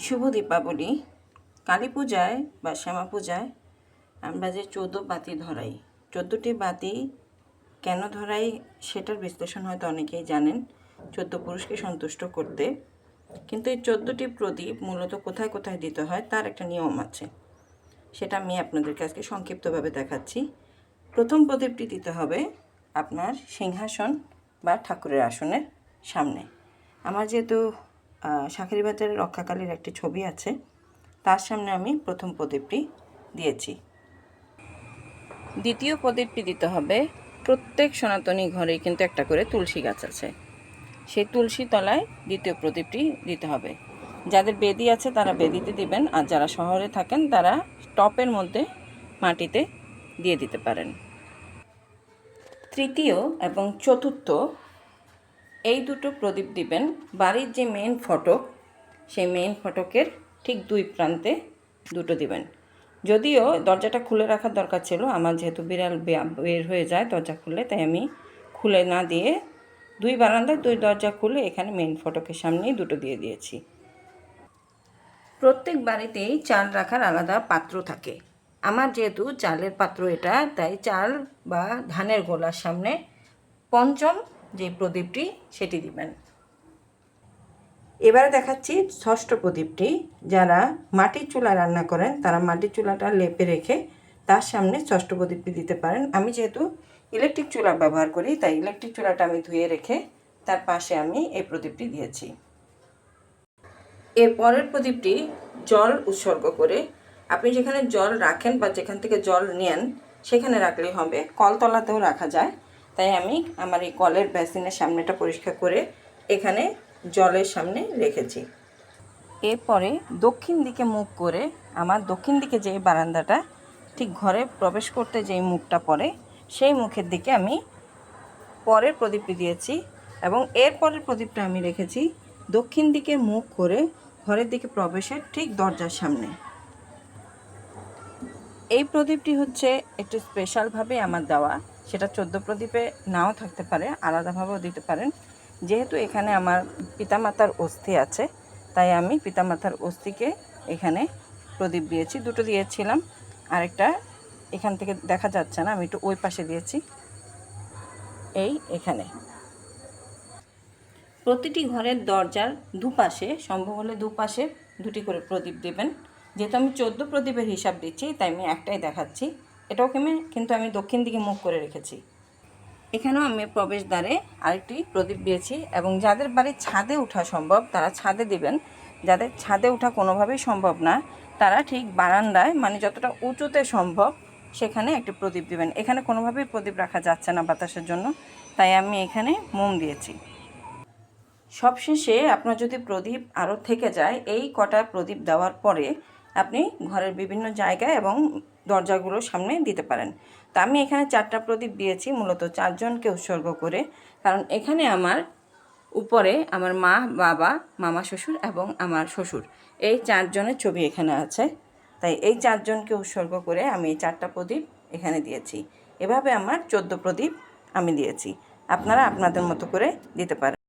শুভ দীপাবলি, কালী পূজায় বা শ্যামা পূজায় আমরা যে চোদ্দ বাতি ধরাই। চোদ্দোটি বাতি কেন ধরাই সেটার বিশ্লেষণ হয়তো অনেকেই জানেন, চোদ্দ পুরুষকে সন্তুষ্ট করতে। কিন্তু এই চোদ্দোটি প্রদীপ মূলত কোথায় কোথায় দিতে হয় তার একটা নিয়ম আছে। সেটা আমি আপনাদেরকে আজকে সংক্ষিপ্তভাবে দেখাচ্ছি। প্রথম প্রদীপটি দিতে হবে আপনার সিংহাসন বা ঠাকুরের আসনের সামনে। আমার যেহেতু শাঁখারি বাজারের রক্ষাকালীর একটি ছবি আছে। তার সামনে আমি প্রথম প্রদীপটি দিয়েছি। দ্বিতীয় প্রদীপটি দিতে হবে প্রত্যেক সনাতনী ঘরে কিন্তু একটা করে তুলসী গাছ আছে। সেই তুলসী তলায় দ্বিতীয় প্রদীপটি দিতে হবে। যাদের বেদি আছে তারা বেদিতে দিবেন, আর যারা শহরে থাকেন তারা টপের মধ্যে মাটিতে দিয়ে দিতে পারেন। তৃতীয় এবং চতুর্থ এই দুটো প্রদীপ দিবেন। বাড়ির যে মেন ফটক, সেই মেন ফটকের ঠিক দুই প্রান্তে দুটো দিবেন। যদিও দরজাটা খুলে রাখার দরকার ছিল, আমার যেহেতু বিড়াল বের হয়ে যায় দরজা খুললে, তাই আমি খুলে না দিয়ে দুই বারান্দায় দুই দরজা খুলে এখানে মেন ফটকের সামনেই দুটো দিয়ে দিয়েছি। প্রত্যেক বাড়িতেই চাল রাখার আলাদা পাত্র থাকে। আমার যেহেতু চালের পাত্র এটা, তাই চাল বা ধানের গোলার সামনে পঞ্চম যে প্রদীপটি সেটি দিবেন। এবারে দেখাচ্ছি ষষ্ঠ প্রদীপটি, যারা মাটির চুলা রান্না করেন, তারা মাটির চুলাটা লেপে রেখে তার সামনে ষষ্ঠ প্রদীপটি দিতে পারেন। আমি যেহেতু ইলেকট্রিক চুলা ব্যবহার করি, তাই ইলেকট্রিক চুলাটা আমি ধুয়ে রেখে তার পাশে আমি এই প্রদীপটি দিয়েছি। এর পরের প্রদীপটি জল উৎসর্গ করে আপনি যেখানে জল রাখেন বা যেখান থেকে জল নেন, সেখানে রাখলেই হবে। কলতলাতেও রাখা যায়। তাই আমি আমার এই কলের বেসিনের সামনেটা পরিষ্কার করে এখানে জলের সামনে রেখেছি। এরপরে দক্ষিণ দিকে মুখ করে আমার দক্ষিণ দিকে যে বারান্দাটা, ঠিক ঘরে প্রবেশ করতে যেই মুখটা পড়ে, সেই মুখের দিকে আমি পরের প্রদীপটি দিয়েছি এবং এর পরের প্রদীপটা আমি রেখেছি দক্ষিণ দিকে মুখ করে ঘরের দিকে প্রবেশের ঠিক দরজার সামনে। এই প্রদীপটি হচ্ছে একটু স্পেশালভাবে আমার দেওয়া। সেটা চোদ্দ প্রদীপে নাও থাকতে পারে, আলাদাভাবেও দিতে পারেন। যেহেতু এখানে আমার পিতামাতার অস্থি আছে, তাই আমি পিতামাতার অস্থিকে এখানে প্রদীপ দিয়েছি। দুটো দিয়েছিলাম, আরেকটা এখান থেকে দেখা যাচ্ছে না, আমি একটু ওই পাশে দিয়েছি। এই এখানে। প্রতিটি ঘরের দরজার দুপাশে সম্ভব হলে দুপাশে দুটি করে প্রদীপ দেবেন। যেহেতু আমি চোদ্দ প্রদীপের হিসাব দিচ্ছি, তাই আমি একটাই দেখাচ্ছি। এটাও কেমন কিন্তু আমি দক্ষিণ দিকে মুখ করে রেখেছি। এখানেও আমি প্রবেশদ্বারে আরেকটি প্রদীপ দিয়েছি এবং যাদের বাড়ির ছাদে ওঠা সম্ভব, তারা ছাদে দিবেন। যাদের ছাদে ওঠা কোনোভাবেই সম্ভব না, তারা ঠিক বারান্দায় মানে যতটা উঁচুতে সম্ভব, সেখানে একটি প্রদীপ দিবেন। এখানে কোনোভাবেই প্রদীপ রাখা যাচ্ছে না বাতাসের জন্য, তাই আমি এখানে মোম দিয়েছি। সবশেষে আপনার যদি প্রদীপ আরও থেকে যায়, এই কটা প্রদীপ দেওয়ার পরে আপনি ঘরের বিভিন্ন জায়গায় এবং দরজাগুলোর সামনে দিতে পারেন। তো আমি এখানে চারটা প্রদীপ দিয়েছি, মূলত চারজনকে উৎসর্গ করে। কারণ এখানে আমার উপরে আমার মা, বাবা, মামা শ্বশুর এবং আমার শ্বশুর। এই চারজনের ছবি এখানে আছে। তাই এই চারজনকে উৎসর্গ করে আমি এই চারটা প্রদীপ এখানে দিয়েছি। এভাবে আমার চোদ্দ প্রদীপ আমি দিয়েছি। আপনারা আপনাদের মতো করে দিতে পারেন।